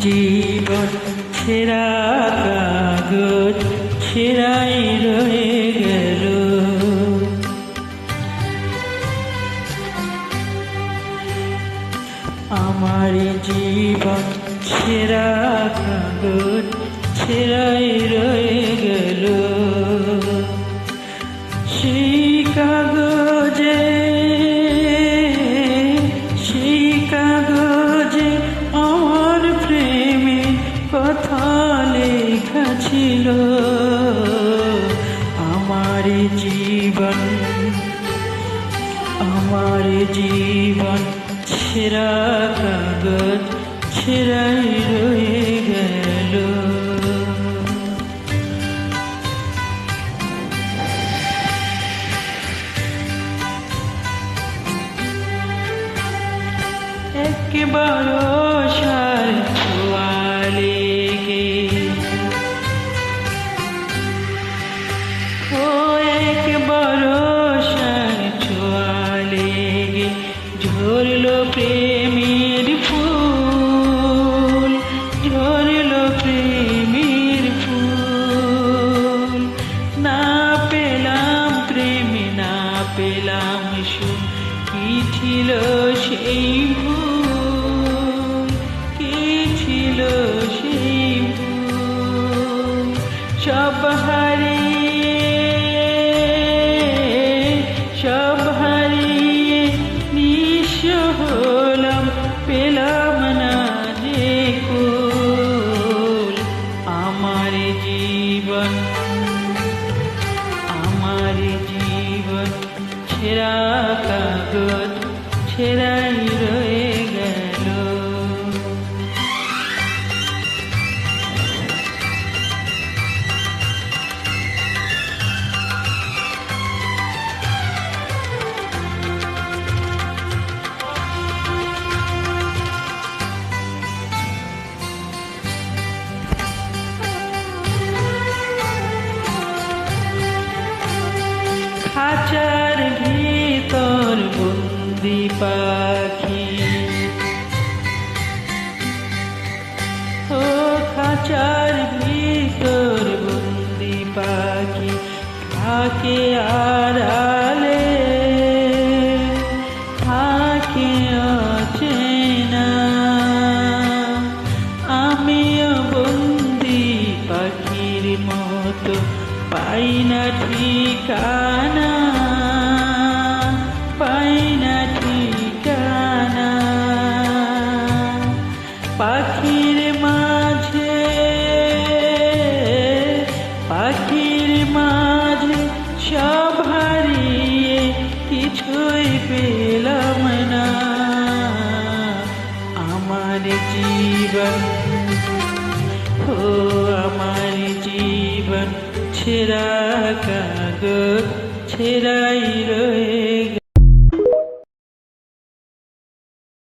জীবন ছেঁড়া কাগজ, ছেঁড়াই রয়ে গেল। আমার জীবন ছেঁড়া কাগজ, ছেঁড়াই রয়ে গেল। সেই কাগজে সেই কাগজে ছিল আমার জীবন আমার জীবন ছেঁড়া কাগজ ছেঁড়াই রয়ে গেল। ঝরলো প্রেমের ফুল। না পেলাম প্রেমে, না পেলাম সুখ, কি ছিল সেই ভুল? কি ছিল সেই ভুল? সব ছেঁড়া কাগজ বন্দি পাখি। ও খাঁচার ভিতর বন্দি পাখি থাকে আড়ালে। আমিও পাখির পাই না ঠিকানা। পাখির মাঝে পাখির মাঝে সব হারিয়ে কিছুই পেলাম না। আমার জীবন, ও আমার জীবন ছেঁড়া কাগজ ছেঁড়াই রয়ে